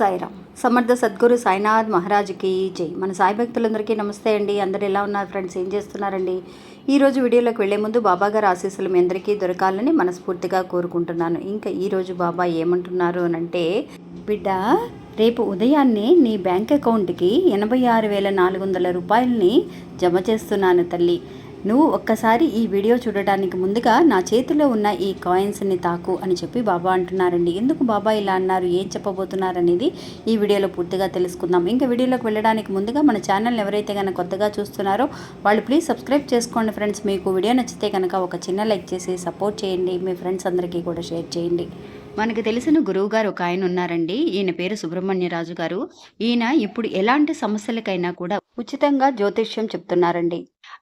సాయిరామ్. సమర్థ సద్గురు సాయినాథ్ మహారాజుకి జై. మన సాయి భక్తులందరికీ నమస్తే అండి. అందరు ఎలా ఉన్నారు ఫ్రెండ్స్? ఏం చేస్తున్నారండి? ఈరోజు వీడియోలోకి వెళ్ళే ముందు బాబా గారు ఆశీస్సులు మీ అందరికీ దొరకాలని మనస్ఫూర్తిగా కోరుకుంటున్నాను. ఇంకా ఈరోజు బాబా ఏమంటున్నారు అని అంటే బిడ్డ రేపు ఉదయాన్నే నీ బ్యాంక్ అకౌంట్కి ఎనభై ఆరు వేల నాలుగు వందల రూపాయలని జమ చేస్తున్నాను తల్లి. నువ్వు ఒక్కసారి ఈ వీడియో చూడటానికి ముందుగా నా చేతిలో ఉన్న ఈ కాయిన్స్ని తాకు అని చెప్పి బాబా అంటున్నారండి. ఎందుకు బాబా ఇలా అన్నారు? ఏం చెప్పబోతున్నారు అనేది ఈ వీడియోలో పూర్తిగా తెలుసుకుందాం. ఇంకా వీడియోలోకి వెళ్ళడానికి ముందుగా మన ఛానల్ ఎవరైతే కనుక కొత్తగా చూస్తున్నారో వాళ్ళు ప్లీజ్ సబ్స్క్రైబ్ చేసుకోండి ఫ్రెండ్స్ మీకు వీడియో నచ్చితే కనుక ఒక చిన్న లైక్ చేసి సపోర్ట్ చేయండి. మీ ఫ్రెండ్స్ అందరికీ కూడా షేర్ చేయండి. మనకు తెలిసిన గురువు గారు ఒక ఆయన ఉన్నారండి. ఈయన పేరు సుబ్రహ్మణ్యరాజు గారు. ఈయన ఇప్పుడు ఎలాంటి సమస్యలకైనా కూడా ఉచితంగా జ్యోతిష్యం చెప్తున్నారండి.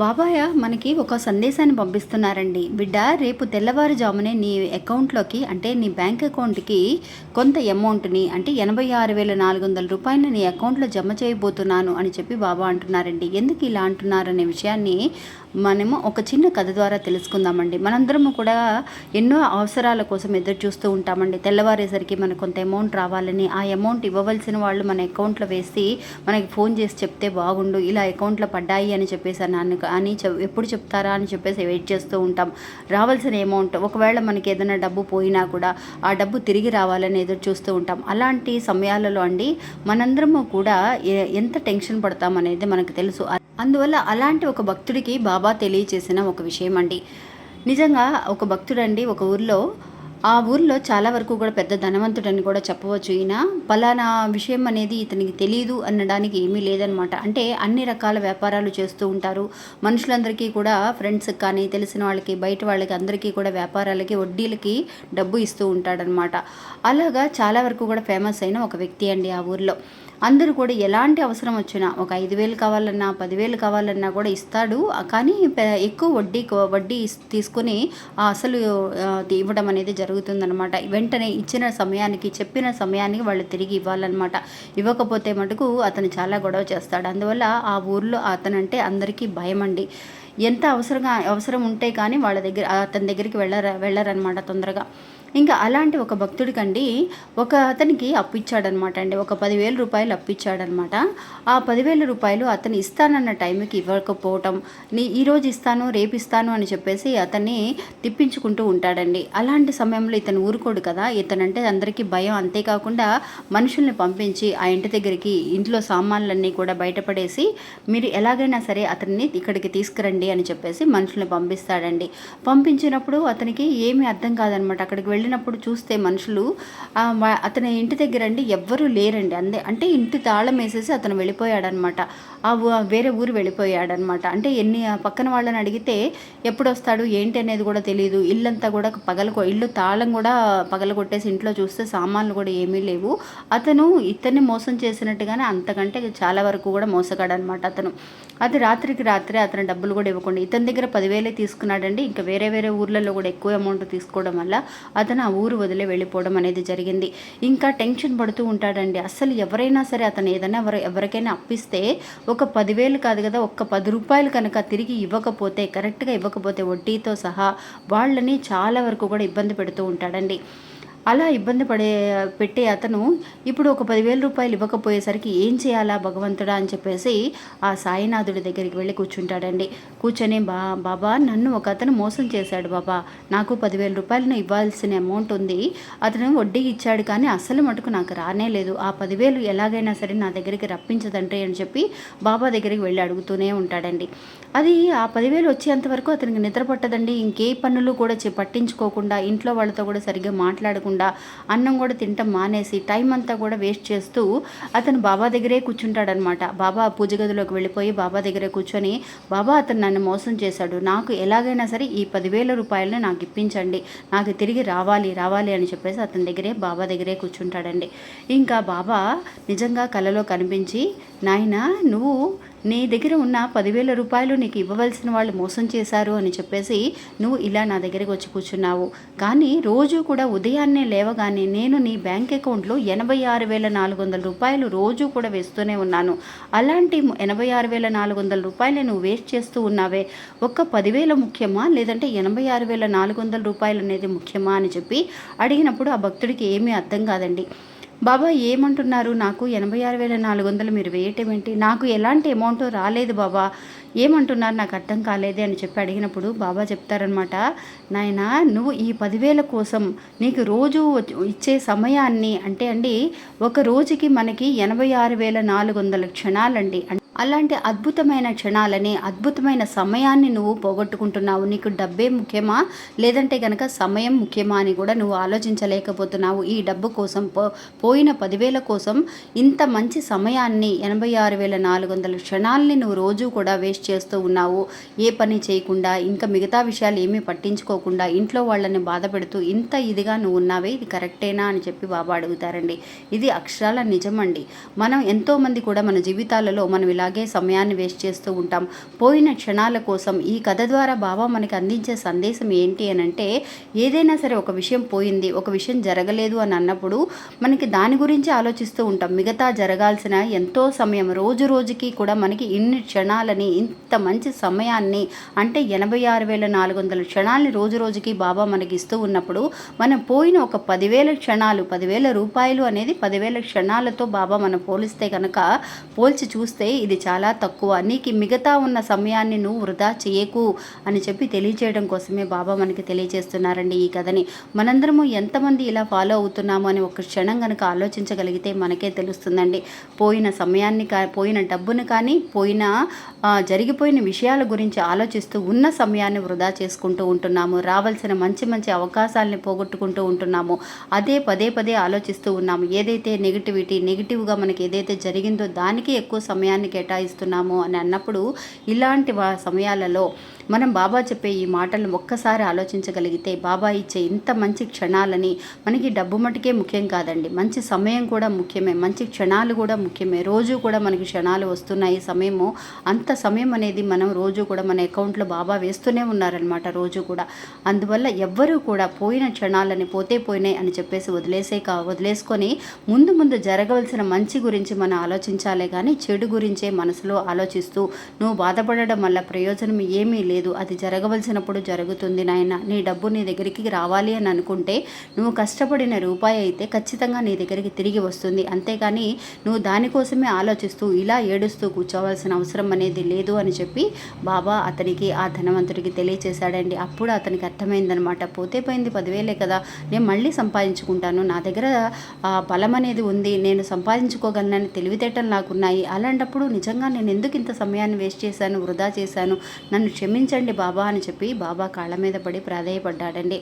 బాబాయ్ మనకి ఒక సందేశాన్ని పంపిస్తున్నారండి. బిడ్డ రేపు తెల్లవారుజామునే నీ అకౌంట్లోకి అంటే నీ బ్యాంక్ అకౌంట్కి కొంత అమౌంట్ని అంటే ఎనభై ఆరు వేల నాలుగు వందల రూపాయలు నీ అకౌంట్లో జమ చేయబోతున్నాను అని చెప్పి బాబా అంటున్నారండి. ఎందుకు ఇలా అంటున్నారనే విషయాన్ని మనము ఒక చిన్న కథ ద్వారా తెలుసుకుందామండి. మనందరము కూడా ఎన్నో అవసరాల కోసం ఎదురు చూస్తూ ఉంటామండి. తెల్లవారేసరికి మనకు కొంత అమౌంట్ రావాలని ఆ అమౌంట్ ఇవ్వవలసిన వాళ్ళు మన అకౌంట్లో వేసి మనకి ఫోన్ చేసి చెప్తే బాగుండు ఇలా అకౌంట్లో పడ్డాయి అని చెప్పేసి నన్ను అని ఎప్పుడు చెప్తారా అని చెప్పేసి వెయిట్ చేస్తూ ఉంటాం. రావాల్సిన అమౌంట్ ఒకవేళ మనకి ఏదైనా డబ్బు పోయినా కూడా ఆ డబ్బు తిరిగి రావాలని ఎదురు చూస్తూ ఉంటాం. అలాంటి సమయాలలో అండి మనందరము కూడా ఎంత టెన్షన్ పడతామనేది మనకు తెలుసు. అందువల్ల అలాంటి ఒక భక్తుడికి బాబా తెలియచేసిన ఒక విషయం అండి నిజంగా ఒక భక్తుడండి ఒక ఊర్లో ఆ ఊర్లో చాలా వరకు కూడా పెద్ద ధనవంతుడని కూడా చెప్పవచ్చు. ఈయన పలానా విషయం అనేది ఇతనికి తెలియదు అనడానికి ఏమీ లేదనమాట. అంటే అన్ని రకాల వ్యాపారాలు చేస్తూ ఉంటారు. మనుషులందరికీ కూడా ఫ్రెండ్స్కి కానీ తెలిసిన వాళ్ళకి బయట వాళ్ళకి అందరికీ కూడా వ్యాపారాలకి వడ్డీలకి డబ్బు ఇస్తూ ఉంటాడనమాట. అలాగా చాలా వరకు కూడా ఫేమస్ అయిన ఒక వ్యక్తి అండి ఆ ఊర్లో. అందరూ కూడా ఎలాంటి అవసరం వచ్చినా ఒక ఐదు వేలు కావాలన్నా పదివేలు కావాలన్నా కూడా ఇస్తాడు. కానీ ఎక్కువ వడ్డీ వడ్డీ తీసుకొని అసలు ఇవ్వడం అనేది జరుగుతుంది జరుగుతుందనమాట వెంటనే ఇచ్చిన సమయానికి చెప్పిన సమయానికి వాళ్ళు తిరిగి ఇవ్వాలన్నమాట. ఇవ్వకపోతే మటుకు అతను చాలా గొడవ చేస్తాడు. అందువల్ల ఆ ఊర్లో అతనంటే అందరికీ భయం అండి ఎంత అవసరంగా అవసరం ఉంటే కానీ వాళ్ళ దగ్గర అతని దగ్గరికి వెళ్ళర వెళ్ళరనమాట తొందరగా. ఇంకా అలాంటి ఒక భక్తుడికండి ఒక అతనికి అప్పు ఇచ్చాడనమాట అండి. ఒక పదివేల రూపాయలు అప్పు ఇచ్చాడనమాట. ఆ పదివేల రూపాయలు అతను ఇస్తానన్న టైంకి ఇవ్వకపోవటం నీ ఈరోజు ఇస్తాను రేపు ఇస్తాను అని చెప్పేసి అతన్ని తిప్పించుకుంటూ ఉంటాడండి. అలాంటి సమయంలో ఇతను ఊరుకోడు కదా. ఇతనంటే అందరికీ భయం. అంతేకాకుండా మనుషుల్ని పంపించి ఆ ఇంటి దగ్గరికి ఇంట్లో సామాన్లన్నీ కూడా బయటపడేసి మీరు ఎలాగైనా సరే అతన్ని ఇక్కడికి తీసుకురండి అని చెప్పేసి మనుషుల్ని పంపిస్తాడండి. పంపించినప్పుడు అతనికి ఏమీ అర్థం కాదనమాట. అక్కడికి వెళ్ళి వెళ్ళినప్పుడు చూస్తే మనుషులు అతని ఇంటి దగ్గర అండి ఎవ్వరూ లేరండి. అందే అంటే ఇంటి తాళం వేసేసి అతను వెళ్ళిపోయాడనమాట. ఆ వేరే ఊరు వెళ్ళిపోయాడనమాట. అంటే ఎన్ని పక్కన వాళ్ళని అడిగితే ఎప్పుడు వస్తాడు ఏంటి అనేది కూడా తెలియదు ఇల్లంతా కూడా పగలకో ఇల్లు తాళం కూడా పగలగొట్టేసి ఇంట్లో చూస్తే సామాన్లు కూడా ఏమీ లేవు. అతను ఇతన్ని మోసం చేసినట్టుగానే అంతకంటే చాలా వరకు కూడా మోసగాడనమాట అతను. అది రాత్రికి రాత్రే అతను డబ్బులు కూడా ఇవ్వకుండా ఇతని దగ్గర పదివేలే తీసుకున్నాడండి. ఇంకా వేరే వేరే ఊర్లలో కూడా ఎక్కువ అమౌంట్ తీసుకోవడం వల్ల అతను అతను ఆ ఊరు వదిలే వెళ్ళిపోవడం అనేది జరిగింది. ఇంకా టెన్షన్ పడుతూ ఉంటాడండి. అసలు ఎవరైనా సరే అతను ఏదైనా ఎవరు ఎవరికైనా అప్పిస్తే ఒక పదివేలు కాదు కదా ఒక్క పది రూపాయలు కనుక తిరిగి ఇవ్వకపోతే కరెక్ట్గా ఇవ్వకపోతే వడ్డీతో సహా వాళ్ళని చాలా వరకు కూడా ఇబ్బంది పెడుతూ ఉంటాడండి. అలా ఇబ్బంది పడే పెట్టే అతను ఇప్పుడు ఒక పదివేల రూపాయలు ఇవ్వకపోయేసరికి ఏం చేయాలా భగవంతుడా అని చెప్పేసి ఆ సాయినాథుడి దగ్గరికి వెళ్ళి కూర్చుంటాడండి. కూర్చొని బా బాబా నన్ను ఒక అతను మోసం చేశాడు బాబా. నాకు పదివేల రూపాయలను ఇవ్వాల్సిన అమౌంట్ ఉంది. అతను వడ్డీ ఇచ్చాడు కానీ అసలు మటుకు నాకు రానే లేదు. ఆ పదివేలు ఎలాగైనా సరే నా దగ్గరికి రప్పించదంటే అని చెప్పి బాబా దగ్గరికి వెళ్ళి అడుగుతూనే ఉంటాడండి. అది ఆ పదివేలు వచ్చేంతవరకు అతనికి నిద్ర పట్టదండి. ఇంకే పనులు కూడా పట్టించుకోకుండా ఇంట్లో వాళ్ళతో కూడా సరిగ్గా మాట్లాడకుండా తినకుండా అన్నం కూడా తింటాం మానేసి టైం అంతా కూడా వేస్ట్ చేస్తూ అతను బాబా దగ్గరే కూర్చుంటాడనమాట. బాబా పూజ గదిలోకి వెళ్ళిపోయి బాబా దగ్గరే కూర్చొని బాబా అతను నన్ను మోసం చేశాడు. నాకు ఎలాగైనా సరే ఈ పదివేల రూపాయలని నాకు ఇప్పించండి. నాకు తిరిగి రావాలి రావాలి అని చెప్పేసి అతని దగ్గరే బాబా దగ్గరే కూర్చుంటాడండి. ఇంకా బాబా నిజంగా కలలో కనిపించి నాయన నువ్వు నీ దగ్గర ఉన్న పదివేల రూపాయలు నీకు ఇవ్వవలసిన వాళ్ళు మోసం చేశారు అని చెప్పేసి నువ్వు ఇలా నా దగ్గరికి వచ్చి కూర్చున్నావు. కానీ రోజు కూడా ఉదయాన్నే లేవగానే నేను నీ బ్యాంక్ అకౌంట్లో ఎనభై ఆరు వేల నాలుగు వందల రూపాయలు రోజు కూడా వేస్తూనే ఉన్నాను. అలాంటి ఎనభై ఆరు వేల నాలుగు వందల రూపాయలు నువ్వు వేస్ట్ చేస్తూ ఉన్నావే. ఒక్క పదివేల ముఖ్యమా? లేదంటే ఎనభై ఆరు వేల నాలుగు వందల రూపాయలు అనేది ముఖ్యమా అని చెప్పి అడిగినప్పుడు ఆ భక్తుడికి ఏమీ అర్థం కాదండి. బాబా ఏమంటున్నారు? నాకు ఎనభై ఆరు వేల నాలుగు వందలు మీరు వేయటం ఏంటి? నాకు ఎలాంటి అమౌంట్ రాలేదు బాబా. ఏమంటున్నారు? నాకు అర్థం కాలేదే అని చెప్పి అడిగినప్పుడు బాబా చెప్తారనమాట నాయన నువ్వు ఈ పదివేల కోసం నీకు రోజు ఇచ్చే సమయాన్ని అంటే అండి ఒక రోజుకి మనకి ఎనభై ఆరు వేల నాలుగు వందల క్షణాలండి. అలాంటి అద్భుతమైన క్షణాలని అద్భుతమైన సమయాన్ని నువ్వు పోగొట్టుకుంటున్నావు. నీకు డబ్బే ముఖ్యమా? లేదంటే కనుక సమయం ముఖ్యమా అని కూడా నువ్వు ఆలోచించలేకపోతున్నావు. ఈ డబ్బు కోసం పో పోయిన పదివేల కోసం ఇంత మంచి సమయాన్ని ఎనభై ఆరు వేల నాలుగు వందల క్షణాలని నువ్వు రోజు కూడా వేస్ట్ చేస్తూ ఉన్నావు. ఏ పని చేయకుండా ఇంకా మిగతా విషయాలు ఏమీ పట్టించుకోకుండా ఇంట్లో వాళ్ళని బాధ పెడుతూ ఇంత ఇదిగా నువ్వు ఉన్నావే ఇది కరెక్టేనా అని చెప్పి బాబా అడుగుతారండి. ఇది అక్షరాల నిజమండి. మనం ఎంతోమంది కూడా మన జీవితాలలో మనం ఇలా ఇలాగే సమయాన్ని వేస్ట్ చేస్తూ ఉంటాం. పోయిన క్షణాల కోసం ఈ కథ ద్వారా బాబా మనకి అందించే సందేశం ఏంటి అని అంటే ఏదైనా సరే ఒక విషయం పోయింది ఒక విషయం జరగలేదు అని అన్నప్పుడు మనకి దాని గురించి ఆలోచిస్తూ ఉంటాం. మిగతా జరగాల్సిన ఎంతో సమయం రోజు రోజుకి కూడా మనకి ఇన్ని క్షణాలని ఇంత మంచి సమయాన్ని అంటే ఎనభై ఆరు వేల నాలుగు వందల క్షణాలని రోజు రోజుకి బాబా మనకి ఇస్తూ ఉన్నప్పుడు మనం పోయిన ఒక పదివేల క్షణాలు పదివేల రూపాయలు అనేది పదివేల క్షణాలతో బాబా మనం పోలిస్తే కనుక పోల్చి చూస్తే ఇది చాలా తక్కువ. నీకు మిగతా ఉన్న సమయాన్ని నువ్వు వృధా చేయకు అని చెప్పి తెలియచేయడం కోసమే బాబా మనకి తెలియజేస్తున్నారండి ఈ కథని. మనందరము ఎంతమంది ఇలా ఫాలో అవుతున్నాము అని ఒక క్షణం కనుక ఆలోచించగలిగితే మనకే తెలుస్తుందండి. పోయిన సమయాన్ని కా పోయిన డబ్బును కానీ పోయిన జరిగిపోయిన విషయాల గురించి ఆలోచిస్తూ ఉన్న సమయాన్ని వృధా చేసుకుంటూ ఉంటున్నాము. రావాల్సిన మంచి మంచి అవకాశాలని పోగొట్టుకుంటూ ఉంటున్నాము. అదే పదే పదే ఆలోచిస్తూ ఉన్నాము. ఏదైతే నెగిటివిటీ నెగిటివ్గా మనకి ఏదైతే జరిగిందో దానికి ఎక్కువ సమయాన్ని కేటాయిస్తున్నాము అని అన్నప్పుడు ఇలాంటి సమయాలలో మనం బాబా చెప్పే ఈ మాటలను ఒక్కసారి ఆలోచించగలిగితే బాబా ఇచ్చే ఇంత మంచి క్షణాలని మనకి డబ్బు మటుకే ముఖ్యం కాదండి. మంచి సమయం కూడా ముఖ్యమే. మంచి క్షణాలు కూడా ముఖ్యమే. రోజు కూడా మనకి క్షణాలు వస్తున్నాయి. సమయము అంత సమయం అనేది మనం రోజు కూడా మన అకౌంట్లో బాబా వేస్తూనే ఉన్నారనమాట రోజు కూడా. అందువల్ల ఎవ్వరూ కూడా పోయిన క్షణాలని పోతే పోయినాయి అని చెప్పేసి వదిలేసే కా వదిలేసుకొని ముందు ముందు జరగవలసిన మంచి గురించి మనం ఆలోచించాలే కానీ చెడు గురించే మనసులో ఆలోచిస్తూ నువ్వు బాధపడడం వల్ల ప్రయోజనం ఏమీ లేదు. లేదు. అది జరగవలసినప్పుడు జరుగుతుంది నాయన. నీ డబ్బు నీ దగ్గరికి రావాలి అని అనుకుంటే నువ్వు కష్టపడిన రూపాయి అయితే ఖచ్చితంగా నీ దగ్గరికి తిరిగి వస్తుంది. అంతేకాని నువ్వు దానికోసమే ఆలోచిస్తూ ఇలా ఏడుస్తూ కూర్చోవలసిన అవసరం అనేది లేదు అని చెప్పి బాబా అతనికి ఆ ధనవంతుడికి తెలియచేశాడండి. అప్పుడు అతనికి అర్థమైందనమాట పోతే పోయింది పదివేలే కదా. నేను మళ్ళీ సంపాదించుకుంటాను. నా దగ్గర బలం అనేది ఉంది. నేను సంపాదించుకోగలనని తెలివితేటలు నాకున్నాయి. అలాంటప్పుడు నిజంగా నేను ఎందుకు ఇంత సమయాన్ని వేస్ట్ చేశాను వృధా చేశాను? నన్ను క్షమించండి బాబా అని చెప్పి బాబా కాళ్ళ మీద పడి ప్రాధేయపడ్డాడండి.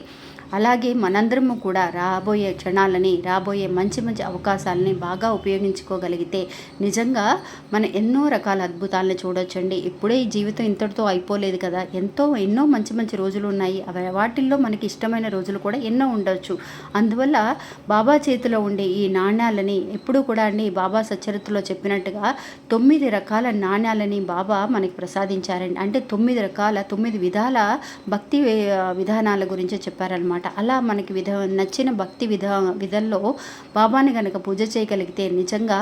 అలాగే మనందరము కూడా రాబోయే క్షణాలని రాబోయే మంచి మంచి అవకాశాలని బాగా ఉపయోగించుకోగలిగితే నిజంగా మన ఎన్నో రకాల అద్భుతాలను చూడొచ్చండి. ఇప్పుడే ఈ జీవితం ఇంతటితో అయిపోలేదు కదా. ఎంతో ఎన్నో మంచి మంచి రోజులు ఉన్నాయి. అవి వాటిల్లో మనకి ఇష్టమైన రోజులు కూడా ఎన్నో ఉండొచ్చు. అందువల్ల బాబా చేతిలో ఉండే ఈ నాణ్యాలని ఎప్పుడూ కూడా అండి బాబా సచరిత్రలో చెప్పినట్టుగా తొమ్మిది రకాల నాణ్యాలని బాబా మనకి ప్రసాదించారండి. అంటే తొమ్మిది రకాల తొమ్మిది విధాల భక్తి విధానాల గురించి చెప్పారనమాట అనమాట అలా మనకి విధ నచ్చిన భక్తి విధ విధంలో బాబాని కనుక పూజ చేయగలిగితే నిజంగా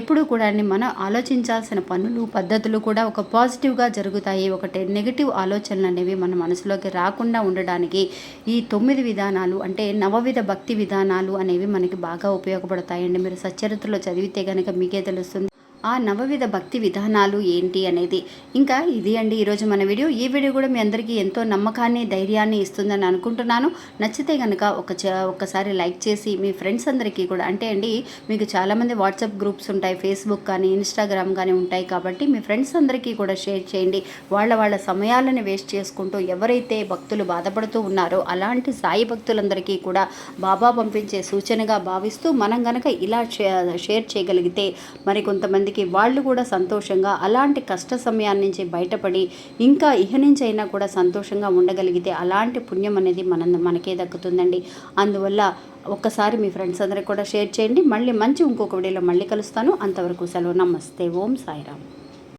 ఎప్పుడు కూడా మనం ఆలోచించాల్సిన పనులు పద్ధతులు కూడా ఒక పాజిటివ్గా జరుగుతాయి. ఒకటి నెగిటివ్ ఆలోచనలు అనేవి మన మనసులోకి రాకుండా ఉండడానికి ఈ తొమ్మిది విధానాలు అంటే నవవిధ భక్తి విధానాలు అనేవి మనకి బాగా ఉపయోగపడతాయండి. మీరు సచ్చరిత్రలో చదివితే కనుక మీకే తెలుస్తుంది. ఆ నవవిధ భక్తి విధానాలు ఏంటి అనేది. ఇంకా ఇది అండి ఈరోజు మన వీడియో. ఈ వీడియో కూడా మీ అందరికీ ఎంతో నమ్మకాన్ని ధైర్యాన్ని ఇస్తుందని అనుకుంటున్నాను. నచ్చితే కనుక ఒక ఒక్కసారి లైక్ చేసి మీ ఫ్రెండ్స్ అందరికీ కూడా అంటే అండి మీకు చాలామంది వాట్సాప్ గ్రూప్స్ ఉంటాయి ఫేస్బుక్ కానీ ఇన్స్టాగ్రామ్ కానీ ఉంటాయి కాబట్టి మీ ఫ్రెండ్స్ అందరికీ కూడా షేర్ చేయండి. వాళ్ళ వాళ్ళ సమయాలను వేస్ట్ చేసుకుంటూ ఎవరైతే భక్తులు బాధపడుతూ ఉన్నారో అలాంటి సాయి భక్తులందరికీ కూడా బాబా పంపించే సూచనగా భావిస్తూ మనం కనుక ఇలా షేర్ చేయగలిగితే మరి కొంతమంది మందికి వాళ్ళు కూడా సంతోషంగా అలాంటి కష్ట సమయాన్ని నుంచి బయటపడి ఇంకా ఇహ నుంచి అయినా కూడా సంతోషంగా ఉండగలిగితే అలాంటి పుణ్యం అనేది మన మనకే దక్కుతుందండి. అందువల్ల ఒక్కసారి మీ ఫ్రెండ్స్ అందరికి కూడా షేర్ చేయండి. మళ్ళీ మంచి ఇంకొక వీడియోలో మళ్ళీ కలుస్తాను. అంతవరకు సెలవు. నమస్తే. ఓం సాయిరామ్.